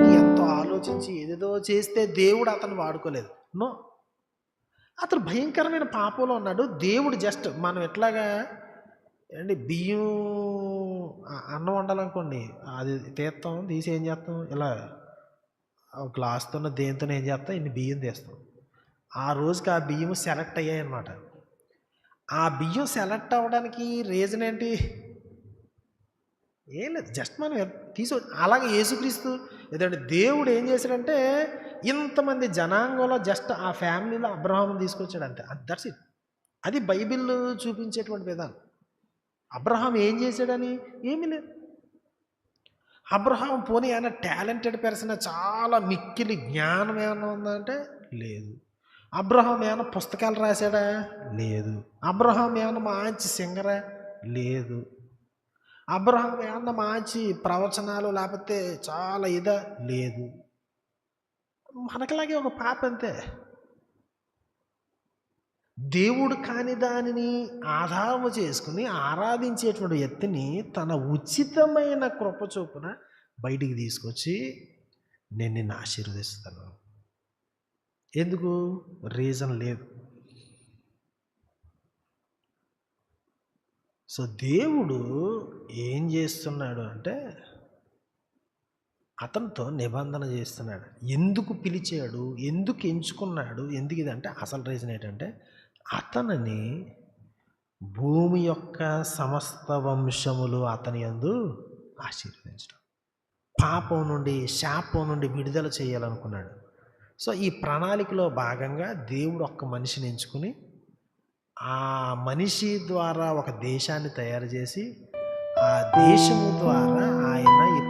ఎంతో ఆలోచించి ఏదేదో చేస్తే దేవుడు అతను వాడుకోలేదు. నో. అతను భయంకరమైన పాపంలో ఉన్నాడు. దేవుడు జస్ట్ మనం ఎట్లాగా ఏంటి బియ్యం అన్నం వండాలనుకోండి అది తీస్తాం తీసి ఏం చేస్తాం? ఇలా గ్లాస్తో దేంతో ఏం చేస్తాం? ఇన్ని బియ్యం తీస్తాం. ఆ రోజుకి ఆ బియ్యం సెలెక్ట్ అయ్యాయి అన్నమాట ఆ బియ్యం సెలెక్ట్ అవ్వడానికి రీజన్ ఏంటి? ఏం లేదు జస్ట్ మనం తీసు అలాగే యేసుక్రీస్తు ఏదంటే దేవుడు ఏం చేశాడంటే ఇంతమంది జనాంగంలో జస్ట్ ఆ ఫ్యామిలీలో అబ్రహాం తీసుకొచ్చాడు అంతే దట్స్ ఇట్ అది బైబిల్ చూపించేటువంటి విధానం. అబ్రహాం ఏం చేశాడని ఏమీ లేదు. అబ్రహాం పోనీ ఆయన టాలెంటెడ్ పర్సన్ చాలా మిక్కిలి జ్ఞానం ఏమైనా ఉందంటే లేదు. అబ్రహాం ఏమైనా పుస్తకాలు రాశాడా? లేదు. అబ్రహాం ఏమైనా మంచి సింగరా? లేదు. అబ్రహం ఏమన్నా మంచి ప్రవచనాలు లేకపోతే చాలా ఇదా లేదు. మనకలాగే ఒక పాప అంతే. దేవుడు కాని దానిని ఆధారము చేసుకుని ఆరాధించేటువంటి వ్యక్తిని తన ఉచితమైన కృప చొప్పున బయటికి తీసుకొచ్చి నేను నిన్ను ఆశీర్వదిస్తాను. ఎందుకు? రీజన్ లేదు. సో దేవుడు ఏం చేస్తున్నాడు అంటే అతనితో నిబంధన చేస్తున్నాడు. ఎందుకు పిలిచాడు? ఎందుకు ఎంచుకున్నాడు? ఎందుకు ఇది అంటే అసలు రీజన్ ఏంటంటే అతనిని భూమి యొక్క సమస్త వంశములు అతని యందు ఆశీర్వదించడం. పాపం నుండి శాపం నుండి విడుదల చేయాలనుకున్నాడు. సో ఈ ప్రణాళికలో భాగంగా దేవుడు ఒక్క మనిషిని ఎంచుకుని ఆ మనిషి ద్వారా ఒక దేశాన్ని తయారు చేసి ఆ దేశము ద్వారా ఆయన ఈ